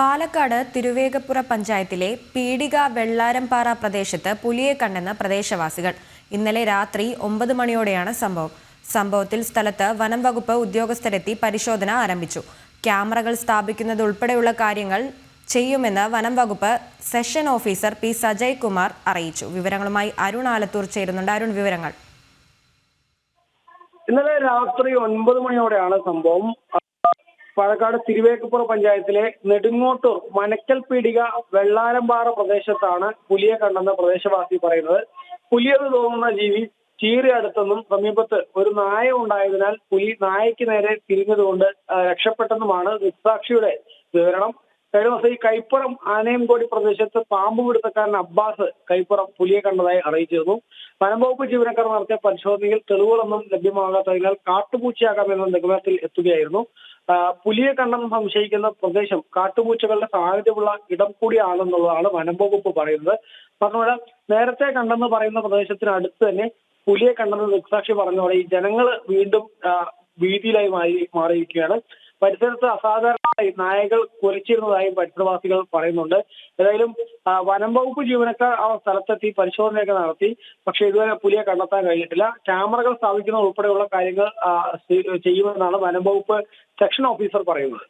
പാലക്കാട് തിരുവേഗപ്പുറ പഞ്ചായത്തിലെ പീടിക വെള്ളാരംപാറ പ്രദേശത്ത് പുലിയെ കണ്ടെന്ന് പ്രദേശവാസികൾ. ഇന്നലെ രാത്രി ഒമ്പത് മണിയോടെയാണ് സംഭവം. സംഭവത്തിൽ സ്ഥലത്ത് വനം വകുപ്പ് ഉദ്യോഗസ്ഥരെത്തി പരിശോധന ആരംഭിച്ചു. ക്യാമറകൾ സ്ഥാപിക്കുന്നത് ഉൾപ്പെടെയുള്ള കാര്യങ്ങൾ ചെയ്യുമെന്ന് വനം വകുപ്പ് section officer P Sajay Kumar അറിയിച്ചു. വിവരങ്ങളുമായി അരുൺ ആലത്തൂർ ചേരുന്നുണ്ട്. അരുൺ വിവരങ്ങൾ. ഇന്നലെ രാത്രി ഒൻപത് മണിയോടെയാണ് സംഭവം. പാലക്കാട് തിരുവേക്കപ്പുറ പഞ്ചായത്തിലെ നെടുങ്ങോട്ടൂർ മനക്കൽ പീടിക വെള്ളാരമ്പാറ പ്രദേശത്താണ് പുലിയെ കണ്ടെന്ന് പ്രദേശവാസി പറയുന്നത്. പുലിയെന്ന് തോന്നുന്ന ജീവി ചീറി അടുത്തെന്നും സമീപത്ത് ഒരു നായ ഉണ്ടായതിനാൽ പുലി നായയ്ക്ക് നേരെ തിരിഞ്ഞതുകൊണ്ട് രക്ഷപ്പെട്ടെന്നുമാണ് ദൃക്സാക്ഷിയുടെ വിവരണം. കഴിഞ്ഞ ദിവസം ഈ കൈപ്പുറം ആനയംകോടി പ്രദേശത്ത് പാമ്പ് പിടുത്തക്കാരൻ അബ്ബാസ് കൈപ്പുറം പുലിയെ കണ്ടതായി അറിയിച്ചിരുന്നു വനംവകുപ്പ് ജീവനക്കാർ നടത്തിയ പരിശോധനയിൽ തെളിവുകളൊന്നും ലഭ്യമാകാത്തതിനാൽ കാട്ടുപൂച്ചയാകാമെന്ന നിഗമനത്തിൽ എത്തുകയായിരുന്നു. പുലിയെ കണ്ടെന്ന് സംശയിക്കുന്ന പ്രദേശം കാട്ടുപൂച്ചകളുടെ സാന്നിധ്യമുള്ള ഇടം കൂടിയാണെന്നുള്ളതാണ് വനംവകുപ്പ് പറയുന്നത്. മാത്രമല്ല നേരത്തെ കണ്ടെന്ന് പറയുന്ന പ്രദേശത്തിന് അടുത്ത് തന്നെ പുലിയെ കണ്ടെന്ന് ദൃക്സാക്ഷി പറഞ്ഞതോടെ ഈ ജനങ്ങൾ വീണ്ടും ഭീതിയിലായി മാറി മാറിയിരിക്കുകയാണ്. പരിസരത്ത് അസാധാരണമായി നായകൾ കുരച്ചിരുന്നതായും പരിസരവാസികൾ പറയുന്നുണ്ട്. ഏതായാലും വനം വകുപ്പ് ജീവനക്കാർ ആ സ്ഥലത്തെത്തി പരിശോധനയൊക്കെ നടത്തി. പക്ഷേ ഇതുവരെ പുലിയെ കണ്ടെത്താൻ കഴിഞ്ഞിട്ടില്ല. ക്യാമറകൾ സ്ഥാപിക്കുന്ന ഉൾപ്പെടെയുള്ള കാര്യങ്ങൾ ചെയ്യുമെന്നാണ് വനം വകുപ്പ് സെക്ഷൻ ഓഫീസർ പറയുന്നത്.